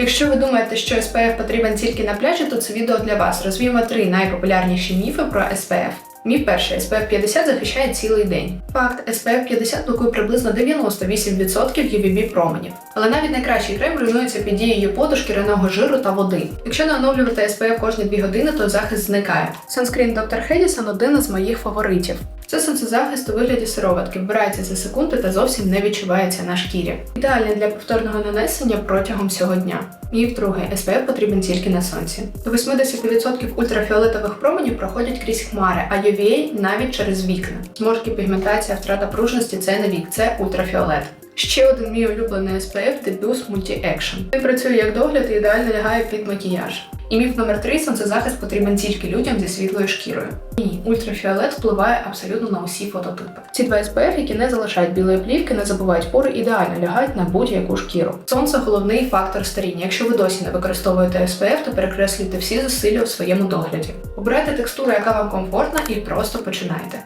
Якщо ви думаєте, що SPF потрібен тільки на пляжі, то це відео для вас. Розвіємо три найпопулярніші міфи про SPF. Міф перший SPF 50 захищає цілий день. Факт, SPF 50 блокує приблизно 98% UVB променів. Але навіть найкращий крем руйнується під дією поду, шкіряного жиру та води. Якщо не оновлювати SPF кожні 2 години, то захист зникає. Санскрін Dr. Хедісон один із моїх фаворитів. Це сонцезахист у вигляді сироватки, вбирається за секунди та зовсім не відчувається на шкірі. Ідеальний для повторного нанесення протягом всього дня. І вдруге, SPF потрібен тільки на сонці. До 80% ультрафіолетових променів проходять крізь хмари, а UVA навіть через вікна. Зморшки, пігментація, втрата пружності це не вік, це ультрафіолет. Ще один мій улюблений SPF – Debus Multi Action. Він працює як догляд і ідеально лягає під макіяж. І міф номер 3 сонцезахист потрібен тільки людям зі світлою шкірою. Ні, ультрафіолет впливає абсолютно на усі фототипи. Ці два SPF, які не залишають білої плівки, не забувають пори, ідеально лягають на будь-яку шкіру. Сонце головний фактор старіння. Якщо ви досі не використовуєте SPF, то перекреслюйте всі зусилля у своєму догляді. Обирайте текстуру, яка вам комфортна, і просто починайте.